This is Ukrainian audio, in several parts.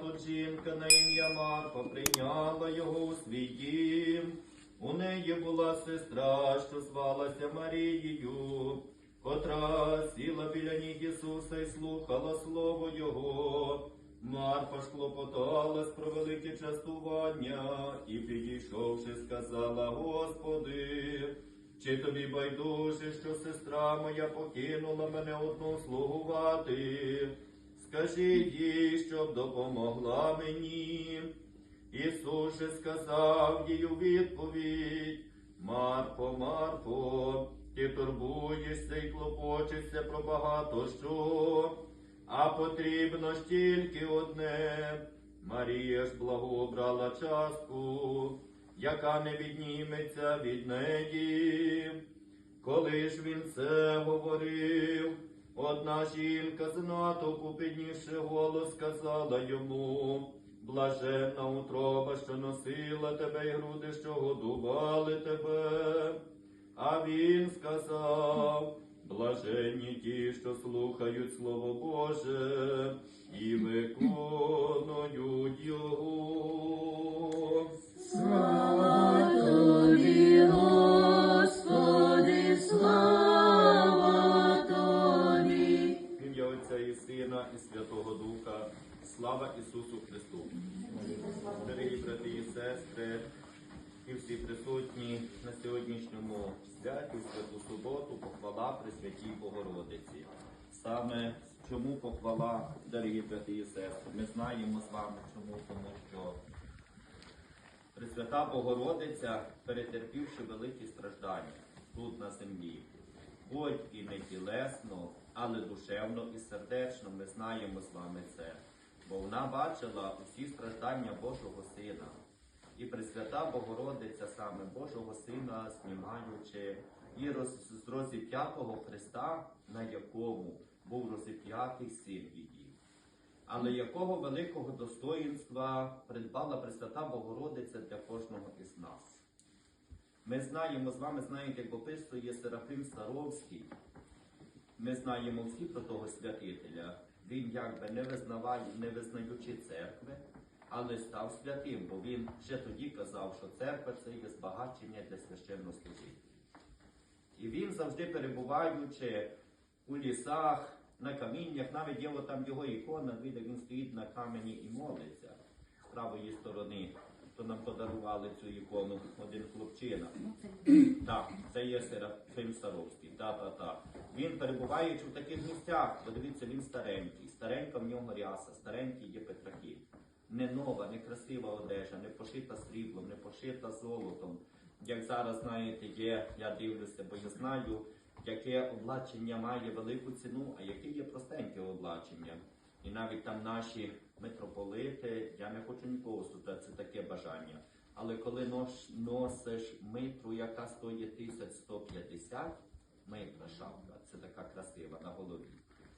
тут жінка на ім'я Марфа прийняла його у свій дім. У неї була сестра, що звалася Марією, котра сіла біля ніг Ісуса і слухала слово Його. Марфа ж клопоталась про велике частування і, підійшовши, сказала, Господи, чи тобі байдуже, що сестра моя покинула мене одну слугувати? Скажи їй, щоб допомогла мені. Ісус же сказав їй у відповідь, Марфо, Марфо, ти турбуєшся і клопочешся про багато що, а потрібно ж тільки одне. Марія ж благообрала частку, яка не відніметься від неї. Коли ж він це говорив, одна жінка з натовпу голос сказала йому, блаженна утроба, що носила тебе, і груди, що годували тебе. А він сказав, блаженні ті, що слухають Слово Боже і виконують його. Слава Слава Ісусу Христу! Дорогі брати і сестри, і всі присутні на сьогоднішньому святі, святу суботу, похвала Пресвятій Богородиці. Саме чому похвала, дорогі брати і сестри? Ми знаємо з вами чому, тому що Пресвята Богородиця, перетерпівши великі страждання тут на землі, хоч і не тілесно, але душевно і сердечно ми знаємо з вами це. Бо вона бачила усі страждання Божого Сина. І Пресвята Богородиця саме Божого Сина, знімаючи і роз, з розіп'ятого Христа, на якому був розіп'ятий син її. Але якого великого достоїнства придбала Пресвята Богородиця для кожного із нас. Ми знаємо з вами, знаєте, як описує Серафим Саровський. Ми знаємо всі про того святителя. Він якби не визнаває, не визнаючи церкви, але став святим, бо він ще тоді казав, що церква це є збагачення для священнослужителів. І він завжди перебуваючи у лісах, на каміннях, навіть є там його ікона, де він стоїть на камені і молиться з правої сторони. То нам подарували цю ікону один хлопчина. Так, це є Серафим Саровський. Та, та, та. Він перебуваючи в таких місцях, подивіться, він старенький, старенька в нього ряса, старенький є Петраків. Не нова, не красива одежа, не пошита сріблом, не пошита золотом. Як зараз, знаєте, є, я дивлюся, бо я знаю, яке облачення має велику ціну, а яке є простеньке облачення. І навіть там наші митрополити, я не хочу нікого судити, це таке бажання. Але коли нос, носиш митру, яка стоїть 1150, митра шапка, це така красива на голові.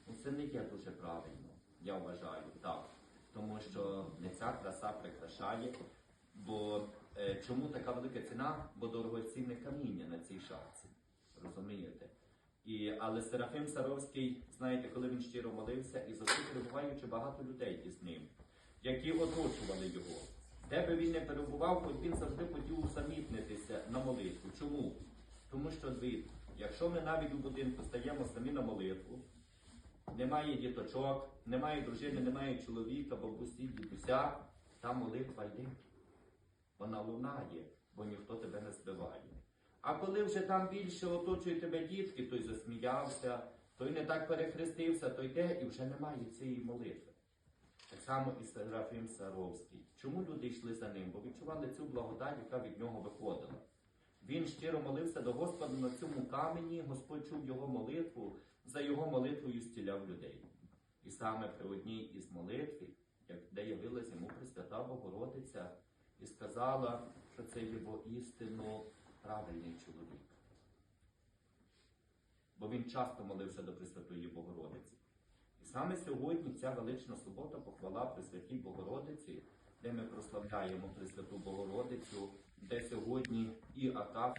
Ну це не є дуже правильно, я вважаю, так. Тому що не ця краса прикрашає. Бо е, чому така велика ціна? Бо дорогоцінне каміння на цій шапці. Розумієте? І, але Серафим Саровський, знаєте, коли він щиро молився, і завжди перебуваючи багато людей із ним, які оточували його. Де би він не перебував, хоч він завжди хотів усамітнитися на молитву. Чому? Тому що дивіться, якщо ми навіть у будинку стаємо самі на молитву, немає діточок, немає дружини, немає чоловіка, бабусі, дідуся, та молитва йде. Вона лунає, бо ніхто тебе не збиває. А коли вже там більше оточує тебе дітки, той засміявся, той не так перехрестився, той йде і вже немає цієї молитви. Так само і Серафим Саровський. Чому люди йшли за ним? Бо відчували цю благодать, яка від нього виходила. Він щиро молився до Господа на цьому камені, Господь чув його молитву, за його молитвою зціляв людей. І саме при одній із молитв, як- де явилася йому Пресвята Богородиця, і сказала, що це є істину правильний чоловік. Бо він часто молився до Пресвятої Богородиці. І саме сьогодні ця велична субота похвала Пресвятій Богородиці, де ми прославляємо Пресвяту Богородицю, де сьогодні і Акаф